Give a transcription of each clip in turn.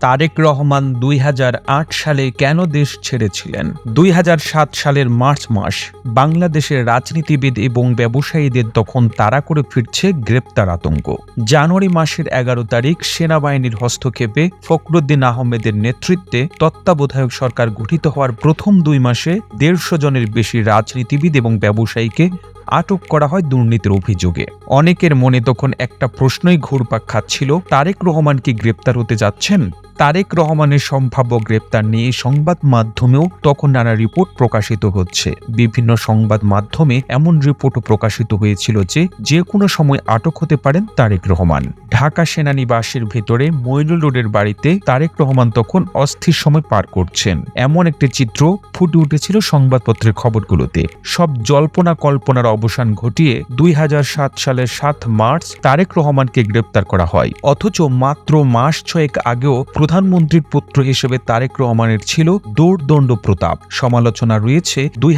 তারেক রহমান দুই হাজার আট সালে কেন দেশ ছেড়েছিলেন? দুই হাজার সাত সালের মার্চ মাস, বাংলাদেশের রাজনীতিবিদ এবং ব্যবসায়ীদের তখন তাড়া করে ফিরছে গ্রেপ্তার আতঙ্ক। জানুয়ারি মাসের এগারো তারিখ সেনাবাহিনীর হস্তক্ষেপে ফখরুদ্দিন আহমেদের নেতৃত্বে তত্ত্বাবধায়ক সরকার গঠিত হওয়ার প্রথম দুই মাসে দেড়শো জনের বেশি রাজনীতিবিদ এবং ব্যবসায়ীকে আটক করা হয় দুর্নীতির অভিযোগে। অনেকের মনে তখন একটা প্রশ্নই ঘুরপাক খাচ্ছিল, তারেক রহমান কি গ্রেপ্তার হতে যাচ্ছেন? তারেক রহমানের সম্ভাব্য গ্রেপ্তার নিয়ে সংবাদ মাধ্যমেও তখন নানা রিপোর্ট প্রকাশিত হচ্ছে। বিভিন্ন সংবাদ মাধ্যমে এমন রিপোর্টও প্রকাশিত হয়েছিল যে যে কোনো সময় আটক হতে পারেন তারেক রহমান। ঢাকা সেনানিবাসের ভেতরে মইনুল রোডের বাড়িতে তারেক রহমান তখন অস্থির সময় পার করছেন। এমন একটি চিত্র ফুটে উঠেছিল সংবাদপত্রের খবরগুলোতে। সব জল্পনা কল্পনার অবসান ঘটিয়ে দুই হাজার সাত সালের সাত মার্চ তারেক রহমানকে গ্রেপ্তার করা হয়। অথচ মাত্র মাস ছয়েক আগেও প্রধানমন্ত্রীর পুত্র হিসেবে তারেক রহমানের ছিল দৌড়দণ্ড প্রতাপ। সমালোচনা রয়েছে, দুই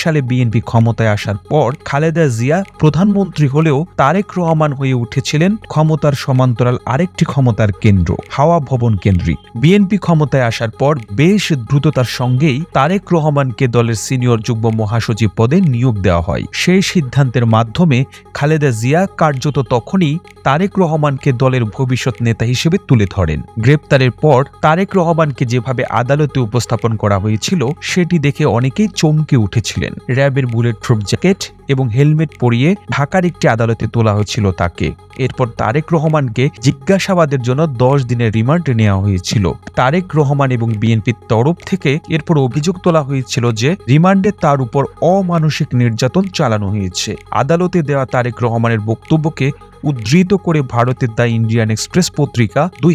সালে বিএনপি ক্ষমতায় আসার পর খালেদা জিয়া প্রধানমন্ত্রী হলেও তারেক রহমান হয়ে উঠেছিলেন ক্ষমতার সমান্তরাল আরেকটি ক্ষমতার কেন্দ্র, হাওয়া ভবন কেন্দ্রিক। বিএনপি ক্ষমতায় আসার পর বেশ দ্রুততার সঙ্গেই তারেক রহমানকে দলের সিনিয়র যুগ্ম মহাসচিব পদে নিয়োগ দেওয়া হয়। সেই সিদ্ধান্তের মাধ্যমে খালেদা জিয়া কার্যত তখনই তারেক রহমানকে দলের ভবিষ্যৎ নেতা হিসেবে তুলে ধরেন। গ্রেপ্তারের পর তারেক রহমানকে যেভাবে আদালতে উপস্থাপন করা হয়েছিল, সেটি দেখে অনেকেই চমকে উঠেছিলেন। র্যাবের বুলেট প্রুফ জ্যাকেট এবং হেলমেট পরিয়ে ঢাকার একটি আদালতে তোলা হয়েছিল তাকে। এরপর তারেক রহমানকে জিজ্ঞাসাবাদের জন্য দশ দিনের রিমান্ড নেওয়া হয়েছিল। তারেক রহমান এবং বিএনপির তরফ থেকে এরপর অভিযোগ তোলা হয়েছিল যে, রিমান্ডে তার উপর অমানসিক নির্যাতন চালানো হয়েছে। আদালতে দেওয়া তারেক রহমানের বক্তব্যকে উদ্ধৃত করে ভারতের দ্য ইন্ডিয়ান এক্সপ্রেস পত্রিকা দুই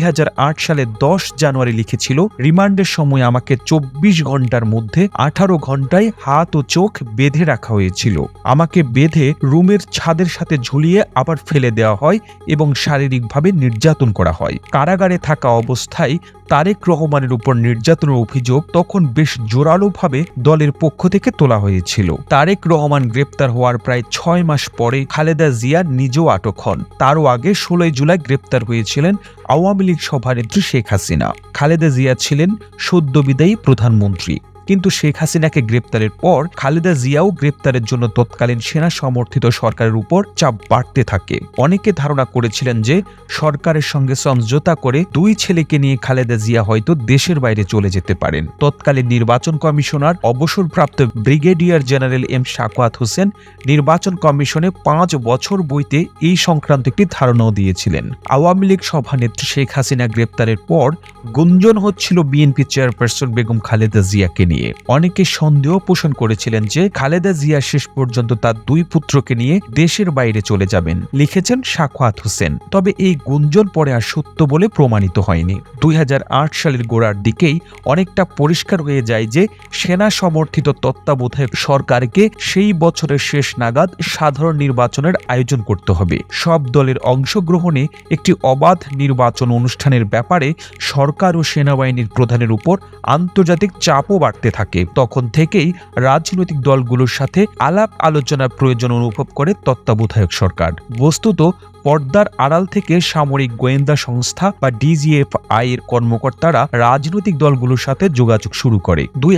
সালে দশ জানুয়ারি লিখেছিল, রিমান্ডের সময় আমাকে চব্বিশ ঘণ্টার মধ্যে আঠারো ঘন্টায় হাত ও চোখ বেঁধে রাখা হয়েছিল। আমাকে বেঁধে রুমের ছাদের সাথে ঝুলিয়ে আবার ফেলে দেওয়া হয় এবং শারীরিকভাবে নির্যাতন করা হয়। কারাগারে থাকা অবস্থায় তারেক রহমানের উপর নির্যাতনের অভিযোগ তখন বেশ জোরালোভাবে দলের পক্ষ থেকে তোলা হয়েছিল। তারেক রহমান গ্রেপ্তার হওয়ার প্রায় ছয় মাস পরে খালেদা জিয়া নিজেও আটক হন। তারও আগে ষোলোই জুলাই গ্রেপ্তার হয়েছিলেন আওয়ামী লীগ সভানেত্রী শেখ হাসিনা। খালেদা জিয়া ছিলেন সদ্য বিদায়ী প্রধানমন্ত্রী। কিন্তু শেখ হাসিনাকে গ্রেপ্তারের পর খালেদা জিয়াও গ্রেপ্তারের জন্য তৎকালীন সেনা সমর্থিত সরকারের উপর চাপ বাড়তে থাকে। অনেকে ধারণা করেছিলেন যে সরকারের সঙ্গে সমঝোতা করে দুই ছেলেকে নিয়ে খালেদা জিয়া হয়তো দেশের বাইরে চলে যেতে পারেন। তৎকালীন নির্বাচন কমিশনার অবসরপ্রাপ্ত brigadier general M Shakhawat Hossain নির্বাচন কমিশনে পাঁচ বছর বইতে এই সংক্রান্ত একটি ধারণাও দিয়েছিলেন। আওয়ামী লীগ সভানেত্রী শেখ হাসিনা গ্রেপ্তারের পর গুঞ্জন হচ্ছিল বিএনপি চেয়ারপারসন বেগম খালেদা জিয়াকে নিয়ে। নিয়ে অনেকে সন্দেহ পোষণ করেছিলেন যে খালেদা জিয়া শেষ পর্যন্ত তার দুই পুত্রকে নিয়ে দেশের বাইরে চলে যাবেন, লিখেছেন সাখাত হোসেন। তবে এই গুঞ্জন পরে আর সত্য বলে প্রমাণিত হয়নি। দুই হাজার আট সালের গোড়ার দিকেই অনেকটা পরিষ্কার হয়ে যায় যে সেনা সমর্থিত তত্ত্বাবধায়ক সরকারকে সেই বছরের শেষ নাগাদ সাধারণ নির্বাচনের আয়োজন করতে হবে। সব দলের অংশগ্রহণে একটি অবাধ নির্বাচন অনুষ্ঠানের ব্যাপারে সরকার ও সেনাবাহিনীর প্রধানের উপর আন্তর্জাতিক চাপও বাড়তে থাকে। তখন থেকেই রাজনৈতিক দলগুলোর সাথে আলাপ আলোচনার প্রয়োজন অনুভব করে তত্ত্বাবধায়ক সরকার। বস্তুত, পর্দার আড়াল থেকে সামরিক গোয়েন্দা সংস্থা বা ডিজিএফআই এর কর্মকর্তারা রাজনৈতিক দলগুলোর সাথে যোগাযোগ শুরু করে। দুই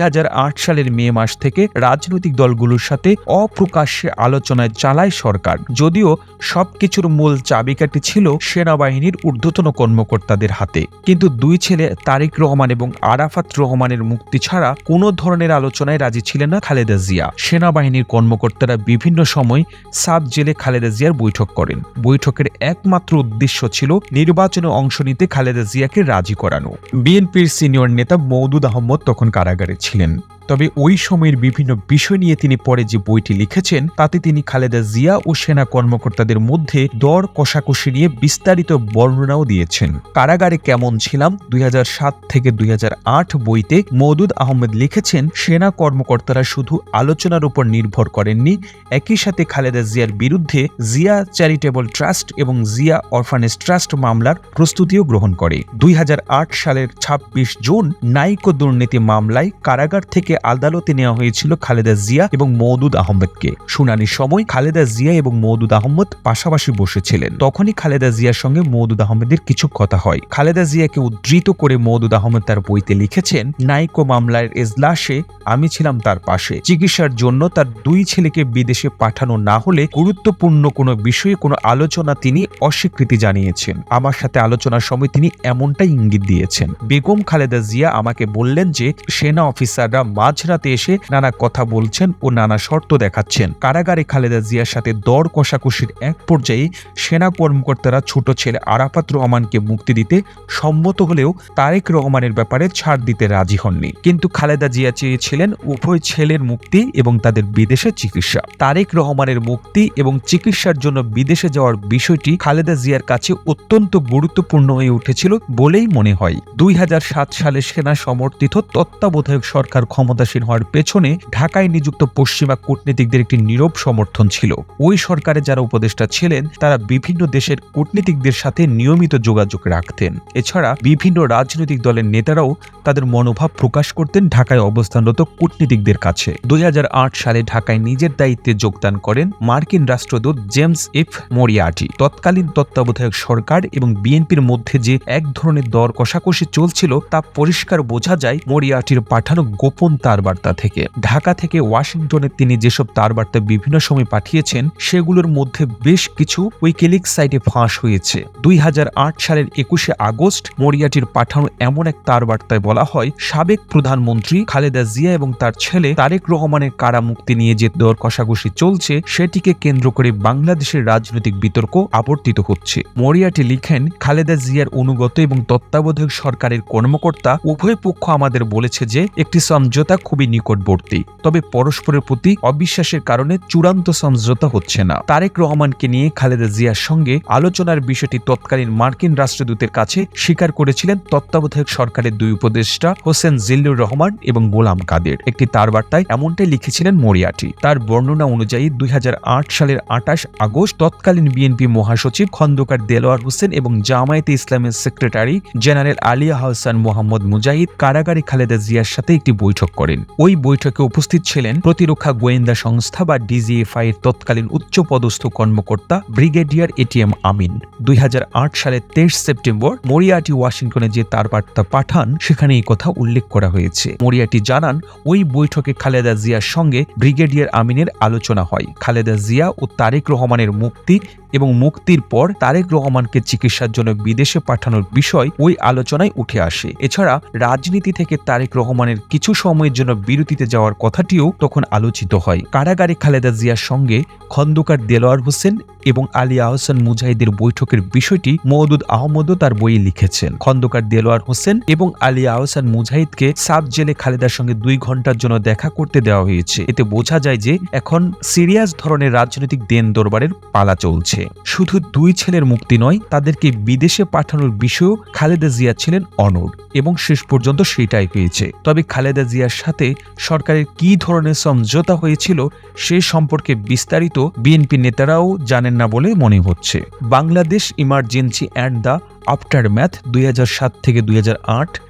সালের মে মাস থেকে রাজনৈতিক দলগুলোর সাথে অপ্রকাশ্যে আলোচনায় চালায় সরকার। যদিও সবকিছুর মূল চাবিকাঠি ছিল সেনাবাহিনীর ঊর্ধ্বতন কর্মকর্তাদের হাতে। কিন্তু দুই ছেলে তারিক রহমান এবং আরাফাত রহমানের মুক্তি ছাড়া কোনো ধরনের আলোচনায় রাজি ছিলেন না খালেদা জিয়া। সেনাবাহিনীর কর্মকর্তারা বিভিন্ন সময় সাব জেলে খালেদা জিয়ার বৈঠক করেন। বৈঠকের একমাত্র উদ্দেশ্য ছিল নির্বাচনে অংশ নিতে খালেদা জিয়াকে রাজি করানো। বিএনপির সিনিয়র নেতা মৌদুদ আহমদ তখন কারাগারে ছিলেন। তবে ওই সময়ের বিভিন্ন বিষয় নিয়ে তিনি পরে যে বইটি লিখেছেন, তাতে তিনি খালেদা জিয়া ও সেনা কর্মকর্তাদের মধ্যে দর কষাকষি নিয়ে বিস্তারিত বর্ণনাও দিয়েছেন। কারাগারে কেমন ছিলাম? দুই হাজার সাত থেকে দুই হাজার আট বইতে মৌদুদ আহমেদ লিখেছেন, সেনা কর্মকর্তারা শুধু আলোচনার উপর নির্ভর করেননি, একই সাথে খালেদা জিয়ার বিরুদ্ধে জিয়া চ্যারিটেবল ট্রাস্ট এবং জিয়া অরফানেজ ট্রাস্ট মামলার প্রস্তুতিও গ্রহণ করে। দুই হাজার আট সালের ২৬ জুন নাইকো দুর্নীতি মামলায় কারাগার থেকে আদালতে নেওয়া হয়েছিল খালেদা জিয়া এবং মওদুদ আহমেদকে। শুনানির সময় খালেদা জিয়া এবং মৌদুদ আহমদ পাশাপাশি বসেছিলেন। তখনই খালেদা জিয়ার সঙ্গে মওদুদ আহমেদের কিছু কথা হয়। খালেদা জিয়াকে উদ্ধৃত করে মওদুদ আহমেদ তার বইতে লিখেছেন, নাইকো মামলার এজলাসে আমি ছিলাম তার পাশে। চিকিৎসার জন্য তার দুই ছেলেকে বিদেশে পাঠানো না হলে গুরুত্বপূর্ণ কোনো বিষয়ে কোনো আলোচনা তিনি অস্বীকৃতি জানিয়েছেন। আমার সাথে আলোচনার সময় তিনি এমনটাই ইঙ্গিত দিয়েছেন। বেগম খালেদা জিয়া আমাকে বললেন যে, সেনা অফিসাররা মাঝরাতে এসে নানা কথা বলছেন ও নানা শর্ত দেখাচ্ছেন। কারাগারে খালেদা জিয়ার সাথে দর কষাকষির এক পর্যায়ে সেনা কর্মকর্তারা ছোট ছেলে আরাফাত রহমানকে মুক্তি দিতে সম্মত হলেও তারেক রহমানের ব্যাপারে ছাড় দিতে রাজি হননি। কিন্তু খালেদা জিয়া চেয়েছিলেন উভয় ছেলের মুক্তি এবং তাদের বিদেশে চিকিৎসা। তারেক রহমানের মুক্তি এবং চিকিৎসার জন্য বিদেশে যাওয়ার বিষয়টি খালেদা জিয়ার কাছে অত্যন্ত গুরুত্বপূর্ণ হয়ে উঠেছিল বলেই মনে হয়। দুই হাজার সাত সালে সেনা সমর্থিত তত্ত্বাবধায়ক সরকার ক্ষমতাসীন হওয়ার পেছনে ঢাকায় নিযুক্ত পশ্চিমা কূটনীতিকদের একটি নীরব সমর্থন ছিল। ওই সরকারে যারা উপদেষ্টা ছিলেন, তারা বিভিন্ন দেশের কূটনীতিকদের সাথে নিয়মিত যোগাযোগ রাখতেন। এছাড়া বিভিন্ন রাজনৈতিক দলের নেতারাও তাদের মনোভাব প্রকাশ করতেন ঢাকায় অবস্থানরত কূটনীতিকদের কাছে। দুই হাজার আট সালে ঢাকায় নিজের দায়িত্বে যোগদান করেন মার্কিন রাষ্ট্রদূত জেমস এফ মরিয়াটি তৎকালীন তত্ত্বাবধায়ক সরকার এবং বিএনপির মধ্যে যে এক ধরনের দর কষাকষি চলছিল, তা পরিষ্কার বোঝা যায় মরিয়াটির পাঠানো গোপন তারবার্তা থেকে। ঢাকা থেকে ওয়াশিংটনে তিনি যেসব তারবার্তা বিভিন্ন সময় পাঠিয়েছেন, সেগুলোর মধ্যে বেশ কিছু উইকিলিক সাইটে ফাঁস হয়েছে। দুই সালের একুশে আগস্ট মরিয়াটির পাঠানো এমন এক তারবার্তায় বলা হয়, সাবেক প্রধানমন্ত্রী খালেদা জিয়া এবং তার ছেলে তারেক রহমানের কারা মুক্তি নিয়ে যে দর কষাকষি চলছে, সেটিকে কেন্দ্র করে বাংলাদেশের রাজনৈতিক বিতর্ক আবর্তিত হচ্ছে। মরিয়াটি লিখেন, খালেদা জিয়ার অনুগত এবং তত্ত্বাবধায়ক সরকারের কর্মকর্তা উভয় পক্ষ আমাদের বলেছে যে, একটি সমঝোতা খুবই নিকটবর্তী, তবে পরস্পরের প্রতি অবিশ্বাসের কারণে চূড়ান্ত সমঝোতা হচ্ছে না। তারেক রহমানকে নিয়ে খালেদা জিয়ার সঙ্গে আলোচনার বিষয়টি তৎকালীন মার্কিন রাষ্ট্রদূতের কাছে স্বীকার করেছিলেন তত্ত্বাবধায়ক সরকারের দুই উপদেষ্টা হোসেন জিল্লুর রহমান এবং গোলাম কাদের। একটি তার বার্তায় এমনটাই লিখেছিলেন মরিয়াটি। তার বর্ণনা অনুযায়ী দুই হাজার আট সালের আঠাশ আগস্ট তৎকালীন বিএনপি মহাসচিব খন্দকার দেলোয়ার হোসেন এবং জামায়াতে ইসলামের সেক্রেটারি জেনারেল আলিয়া হাসান মোহাম্মদ মুজাহিদ কারাগারে খালেদা জিয়ার সাথে একটি বৈঠক করেন। ওই বৈঠকে উপস্থিত ছিলেন প্রতিরক্ষা গোয়েন্দা সংস্থা বা ডিজিএফআই এর তৎকালীন উচ্চপদস্থ কর্মকর্তা ব্রিগেডিয়ার এটিএম আমিন। দুই সালের তেইশ সেপ্টেম্বর মরিয়াটি, ওয়াশিংটনে যে তার বার্তা পাঠান, সেখানে এই কথা উল্লেখ করা হয়েছে। মরিয়াটি জানান, ওই বৈঠকে খালেদা জিয়ার সঙ্গে ব্রিগেডিয়ার আমিনের আলোচনা হয়। খালেদা জিয়া ও তারেক রহমানের মুক্তি এবং মুক্তির পর তারেক রহমানকে চিকিৎসার জন্য বিদেশে পাঠানোর বিষয় ওই আলোচনায় উঠে আসে। এছাড়া রাজনীতি থেকে তারেক রহমানের কিছু সময়ের জন্য বিরতিতে যাওয়ার কথাটিও তখন আলোচিত হয়। কারাগারে খালেদা জিয়ার সঙ্গে খন্দকার দেলোয়ার হোসেন এবং আলী আহসান মুজাহিদের বৈঠকের বিষয়টি মওদুদ আহমদও তার বইয়ে লিখেছেন। খন্দকার দেলোয়ার হোসেন এবং আলী আহসান মুজাহিদকে সাব জেলে খালেদার সঙ্গে দুই ঘণ্টার জন্য দেখা করতে দেওয়া হয়েছে। এতে বোঝা যায় যে এখন সিরিয়াস ধরনের রাজনৈতিক দেন দরবারের পালা চলছে। শুধু দুই ছেলের মুক্তি নয়, তাদেরকে বিদেশে পাঠানোর বিষয়েও খালেদা জিয়া ছিলেন অনড় এবং শেষ পর্যন্ত সেটাই পেয়েছে। তবে খালেদা জিয়ার সাথে সরকারের কি ধরনের সমঝোতা হয়েছিল সে সম্পর্কে বিস্তারিত বিএনপি নেতারাও জানেন না বলে মনে হচ্ছে। Bangladesh emergency and the aftermath দুই হাজার সাত থেকে দুই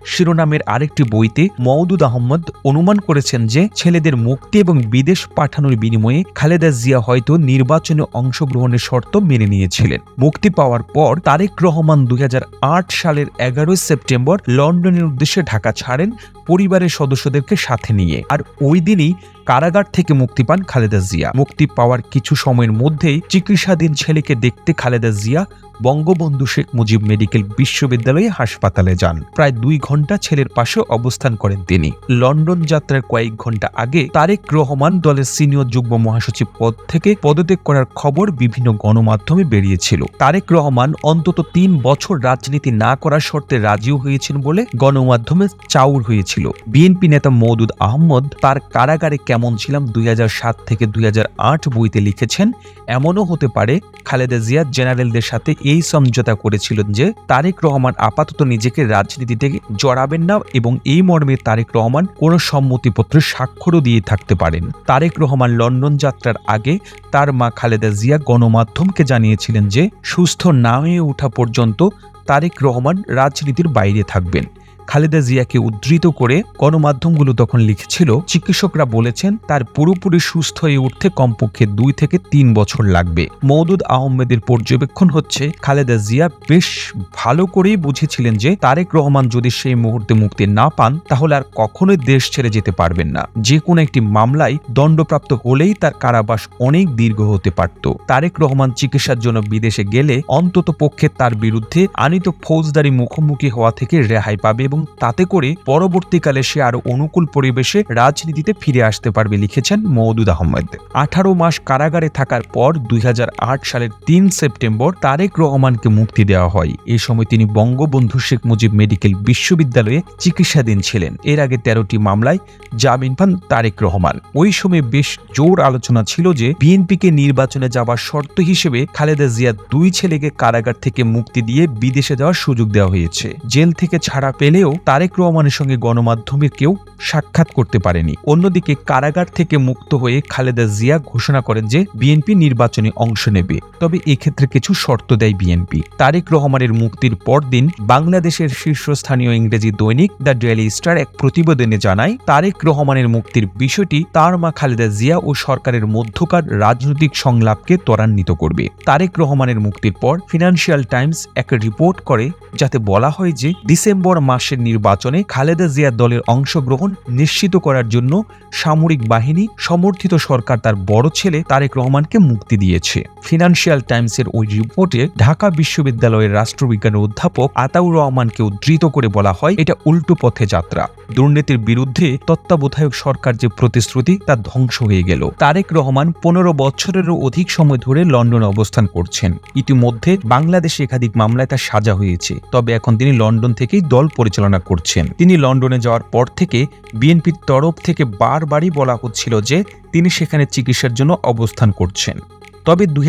শিরোনামের আরেকটি বইতে মওদুদ আহমদ অনুমান করেছেন যে ছেলেদের মুক্তি এবং বিদেশ পাঠানোর বিনিময়ে খালেদা জিয়া হয়তো নির্বাচনে অংশগ্রহণের শর্ত মেনে নিয়েছিলেন। মুক্তি পাওয়ার পর তারেক রহমান দুই হাজার আট সালের এগারোই সেপ্টেম্বর লন্ডনের উদ্দেশ্যে ঢাকা ছাড়েন পরিবারের সদস্যদেরকে সাথে নিয়ে। আর ওই দিনই কারাগার থেকে মুক্তি পান খালেদা জিয়া। মুক্তি পাওয়ার কিছু সময়ের মধ্যেই চিকিৎসাধীন ছেলেকে দেখতে খালেদা জিয়া বঙ্গবন্ধু শেখ মুজিব মেডিকেল বিশ্ববিদ্যালয়ে হাসপাতালে যান। প্রায় দুই ঘণ্টা ছেলের পাশে অবস্থান করেন তিনি। লন্ডন যাত্রার কয়েক ঘণ্টা আগে তারেক রহমান দলের সিনিয়র যুগ্ম মহাসচিব পদ থেকে পদত্যাগ করার খবর বিভিন্ন গণমাধ্যমে বেরিয়েছিল। তারেক রহমান অন্তত তিন বছর রাজনীতি না করার শর্তে রাজিও হয়েছেন বলে গণমাধ্যমে চাউর হয়েছিল। বিএনপি নেতা মওদুদ আহমদ তার কারাগারে কেমন ছিলাম দুই হাজার সাত থেকে দুই হাজার আট বইতে লিখেছেন, এমনও হতে পারে, খালেদা জিয়া জেনারেলদের সাথে এই সমঝোতা করেছিলেন যে তারেক রহমান আপাতত নিজেকে রাজনীতি থেকে জড়াবেন না এবং এই মর্মে তারেক রহমান কোনো সম্মতিপত্রে স্বাক্ষরও দিয়ে থাকতে পারেন। তারেক রহমান লন্ডন যাত্রার আগে তার মা খালেদা জিয়া গণমাধ্যমকে জানিয়েছিলেন যে সুস্থ না হয়ে ওঠা পর্যন্ত তারেক রহমান রাজনীতির বাইরে থাকবেন। খালেদা জিয়াকে উদ্ধৃত করে গণমাধ্যমগুলো তখন লিখেছিল, চিকিৎসকরা বলেছেন তার পুরোপুরি সুস্থ হয়ে উঠতে কমপক্ষে দুই থেকে তিন বছর লাগবে। মৌদুদ আহমেদের পর্যবেক্ষণ হচ্ছে, খালেদা জিয়া বেশ ভালো করেই বুঝেছিলেন যে তারেক রহমান যদি সেই মুহূর্তে মুক্তি না পান, তাহলে আর কখনোই দেশ ছেড়ে যেতে পারবেন না। যে কোনো একটি মামলায় দণ্ডপ্রাপ্ত হলেই তার কারাবাস অনেক দীর্ঘ হতে পারত। তারেক রহমান চিকিৎসার জন্য বিদেশে গেলে অন্তত পক্ষে তার বিরুদ্ধে আনিত ফৌজদারি মুখোমুখি হওয়া থেকে রেহাই পাবে এবং তাতে করে পরবর্তীকালে সে আরও অনুকূল পরিবেশে রাজনীতিতে ফিরে আসতে পারবে, লিখেছেন মওদুদ আহমেদ। আঠারো মাস কারাগারে থাকার পর দুই হাজার আট সালের তিন সেপ্টেম্বর তারেক রহমানকে মুক্তি দেওয়া হয়। এই সময় তিনি বঙ্গবন্ধু শেখ মুজিব মেডিকেল বিশ্ববিদ্যালয়ে চিকিৎসাধীন ছিলেন। এর আগে তেরোটি মামলায় জামিন পান তারেক রহমান। ওই সময় বেশ জোর আলোচনা ছিল যে বিএনপিকে নির্বাচনে যাওয়ার শর্ত হিসেবে খালেদা জিয়া দুই ছেলেকে কারাগার থেকে মুক্তি দিয়ে বিদেশে যাওয়ার সুযোগ দেওয়া হয়েছে। জেল থেকে ছাড়া পেলেও তারেক রহমানের সঙ্গে গণমাধ্যমের কেউ সাক্ষাৎ করতে পারেনি। অন্যদিকে কারাগার থেকে মুক্ত হয়ে খালেদা জিয়া ঘোষণা করেন যে বিএনপি নির্বাচনে অংশ নেবে। তবে এক্ষেত্রে কিছু শর্ত দেয় বিএনপি। তারেক রহমানের মুক্তির পরদিন বাংলাদেশের শীর্ষস্থানীয় ইংরেজি দৈনিক দ্য ডেইলি স্টার এক প্রতিবেদনে জানায়, তারেক রহমানের মুক্তির বিষয়টি তার মা খালেদা জিয়া ও সরকারের মধ্যকার রাজনৈতিক সংলাপকে ত্বরান্বিত করবে। তারেক রহমানের মুক্তির পর ফিনান্সিয়াল টাইমস এক রিপোর্ট করে, যাতে বলা হয় যে ডিসেম্বর মাসের নির্বাচনে খালেদা জিয়া দলের অংশগ্রহণ নিশ্চিত করার জন্য সামরিক বাহিনী সমর্থিত সরকার তার বড় ছেলে তারেক রহমানকে মুক্তি দিয়েছে। ফিনান্সিয়াল টাইমসের ওই রিপোর্টে ঢাকা বিশ্ববিদ্যালয়ের রাষ্ট্রবিজ্ঞানের অধ্যাপক আতাউর রহমানকে উদ্ধৃত করে বলা হয়, এটা উল্টো পথে যাত্রা। দুর্নীতির বিরুদ্ধে তত্ত্বাবধায়ক সরকার যে প্রতিশ্রুতি, তা ধ্বংস হয়ে গেল। তারেক রহমান পনেরো বছরেরও অধিক সময় ধরে লন্ডনে অবস্থান করছেন। ইতিমধ্যে বাংলাদেশে একাধিক মামলায় তার সাজা হয়েছে। তবে এখন তিনি লন্ডন থেকেই দল পরিচালনা করছেন। তিনি লন্ডনে যাওয়ার পর থেকে বিএনপির তরফ থেকে বারবারই বলা হচ্ছিল যে তিনি সেখানে চিকিৎসার জন্য অবস্থান করছেন। তবে দুই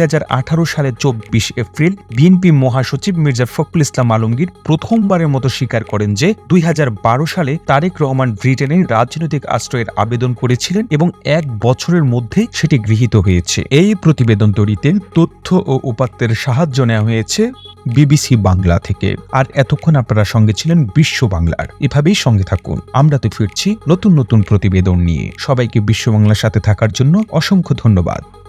সালের চব্বিশ এপ্রিল বিএনপি মহাসচিব মির্জা ফখরুল ইসলাম আলমগীর প্রথমবারের মতো স্বীকার করেন যে দুই হাজার বারো সালে তারেক রহমান ব্রিটেনে রাজনৈতিক আশ্রয়ের আবেদন করেছিলেন এবং এক বছরের মধ্যে সেটি গৃহীত হয়েছে। এই প্রতিবেদন তৈরিতে তথ্য ও উপাত্তের সাহায্য নেওয়া হয়েছে বিবিসি বাংলা থেকে। আর এতক্ষণ আপনারা সঙ্গে ছিলেন বিশ্ব বাংলার। এভাবেই সঙ্গে থাকুন। আমরা তো ফিরছি নতুন নতুন প্রতিবেদন নিয়ে। সবাইকে বিশ্ব বাংলার সাথে থাকার জন্য অসংখ্য ধন্যবাদ।